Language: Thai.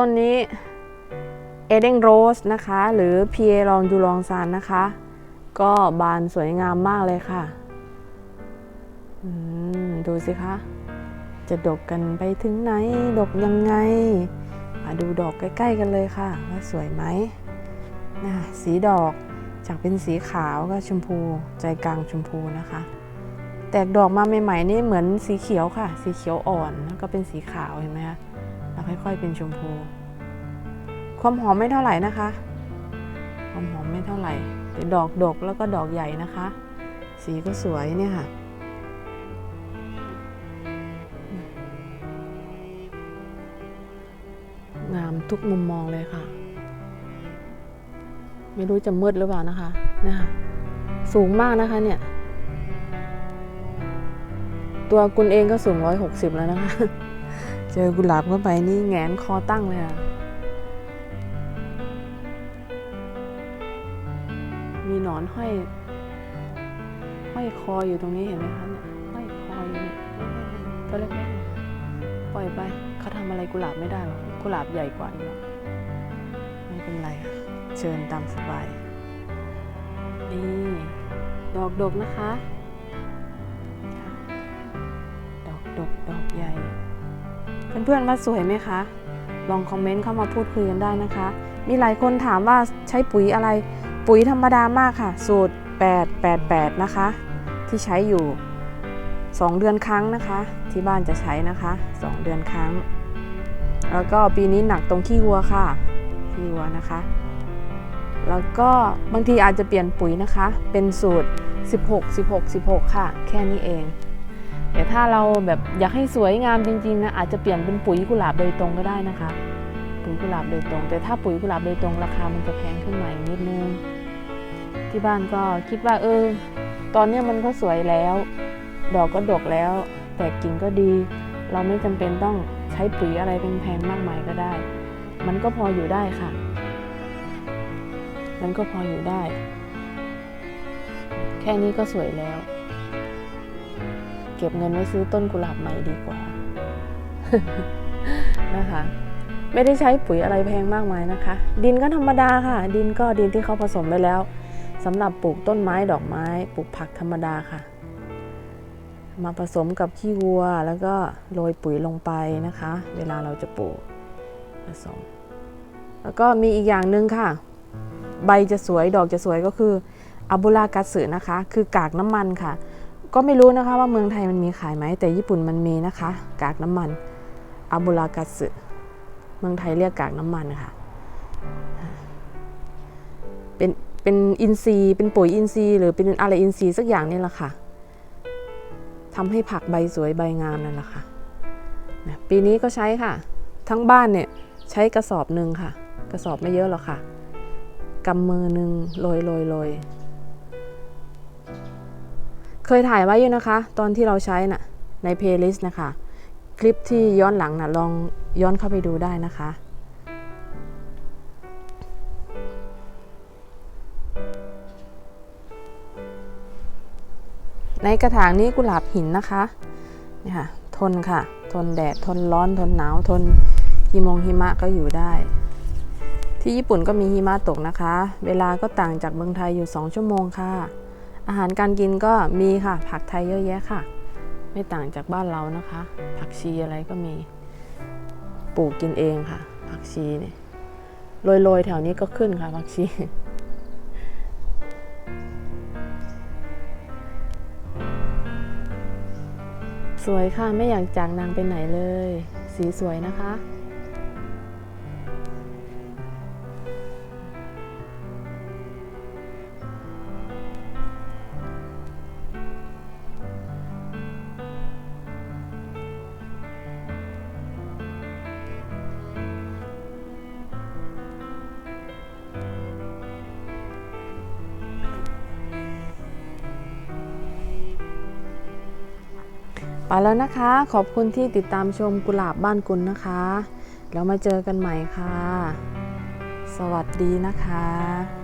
ต้นนี้เอเดนโรสนะคะ หรือพีเอลองดูลองซานนะคะ ก็บานสวยงามมากเลยค่ะอืมดูสิคะ จะดกกันไปถึงไหน ดกยังไงมาดูดอกใกล้ ๆ กันเลยค่ะ ว่าสวยไหมนะสีดอกจากเป็นสีขาวก็ชมพูใจกลางชมพูนะคะ แตกดอกมาใหม่ๆนี่เหมือนสีเขียวค่ะ สีเขียวอ่อนแล้วก็เป็นสีขาวเห็นไหมคะ แล้วค่อยๆเป็นชมพู ความหอมไม่เท่าไหร่นะคะ ความหอมไม่เท่าไหร่ แต่ดอกดกแล้วก็ดอกใหญ่นะคะ สีก็สวยเนี่ยค่ะงามทุกมุมมองเลยค่ะ ไม่รู้จะมืดหรือเปล่านะคะเนี่ยค่ะสูงมากนะคะเนี่ย ตัวกุลเองก็สูง160แล้วนะคะ จอกุหลาบเข้าไปนี่แงนคอตั้งเลยอะมีหนอนห้อย ห้อยคออยู่ตรงนี้เห็นไหมคะเนี่ยห้อยคออยู่เนี่ยตัวเล็กๆปล่อยไปเขาทำอะไรกุหลาบไม่ได้หรอกกุหลาบใหญ่กว่านี่หรอไม่เป็นไรค่ะ เชิญตามสบาย นี่ ดอกดกนะคะ ดอกดกดอกใหญ่ เพื่อนๆว่าสวยไหมคะ ลองคอมเมนต์เข้ามาพูดคุยกันได้นะคะ มีหลายคนถามว่าใช้ปุ๋ยอะไร ปุ๋ยธรรมดามากค่ะ สูตร 888 นะคะ ที่ใช้อยู่ 2 เดือนครั้งนะคะ ที่บ้านจะใช้นะคะ 2 เดือนครั้ง แล้วก็ปีนี้หนักตรงขี้วัวค่ะ ขี้วัวนะคะ แล้วก็บางทีอาจจะเปลี่ยนปุ๋ยนะคะ เป็นสูตร 16 16 16 ค่ะ แค่นี้เอง แต่ถ้าเราแบบอยากให้สวยงามจริงๆนะอาจจะเปลี่ยนเป็นปุ๋ยกุหลาบโดยตรงก็ได้นะคะ ปุ๋ยกุหลาบโดยตรง แต่ถ้าปุ๋ยกุหลาบโดยตรงราคามันจะแพงขึ้นมาอีกนิดนึงที่บ้านก็คิดว่าเออ ตอนเนี้มันก็สวยแล้ว ดอกก็ดกแล้ว แตกกิ่งก็ดี เราไม่จำเป็นต้องใช้ปุ๋ยอะไรแพงๆมากมายก็ได้ มันก็พออยู่ได้ค่ะ มันก็พออยู่ได้ แค่นี้ก็สวยแล้ว เก็บเงินไว้ซื้อต้นกุหลาบใหม่ดีกว่านะคะ ไม่ได้ใช้ปุ๋ยอะไรแพงมากมายนะคะ ดินก็ธรรมดาค่ะ ดินก็ดินที่เขาผสมไปแล้วสำหรับปลูกต้นไม้ดอกไม้ ปลูกผักธรรมดาค่ะ มาผสมกับขี้วัวแล้วก็โรยปุ๋ยลงไปนะคะ เวลาเราจะปลูกผสม แล้วก็มีอีกอย่างหนึ่งค่ะ ใบจะสวยดอกจะสวยก็คืออะบูรากัตสึนะคะ คือกากน้ำมันค่ะ ก็ไม่รู้นะคะว่าเมืองไทยมันมีขายไหม แต่ญี่ปุ่นมันมีนะคะ กากน้ำมันอะบูรากัตสึเมืองไทยเรียกกากน้ำมันค่ะ เป็นเป็นอินทรีย์เป็นปุ๋ยอินทรีย์หรือเป็นอะไรอินทรีย์สักอย่างนี่แหละค่ะทำให้ผักใบสวยใบงามนั่นแหละค่ะนะปีนี้ก็ใช้ค่ะ ทั้งบ้านเนี่ยใช้กระสอบหนึ่งค่ะ กระสอบไม่เยอะหรอกค่ะกำมือหนึ่งโรยโรยโรย เคยถ่ายไว้อยู่นะคะ ตอนที่เราใช้น่ะในเพลย์ลิสต์นะคะ คลิปที่ย้อนหลังน่ะลองย้อนเข้าไปดูได้นะคะ ในกระถางนี้กุหลาบหินนะคะนี่ค่ะทนค่ะ ทนแดด ทนร้อน ทนหนาว ทนหิมงหิมะก็อยู่ได้ ที่ญี่ปุ่นก็มีหิมะตกนะคะ เวลาก็ต่างจากเมืองไทยอยู่ 2 ชั่วโมงค่ะ อาหารการกินก็มีค่ะ ผักไทยเยอะแยะค่ะ ไม่ต่างจากบ้านเรานะคะ ผักชีอะไรก็มีปลูกกินเองค่ะ ผักชีเนี่ยโรยๆแถวนี้ก็ขึ้นค่ะผักชีสวยค่ะ ไม่อยากจากนางไปไหนเลย สีสวยนะคะ ไปแล้วนะคะ ขอบคุณที่ติดตามชมกุหลาบบ้านกุลนะคะ แล้วมาเจอกันใหม่ค่ะ สวัสดีนะคะ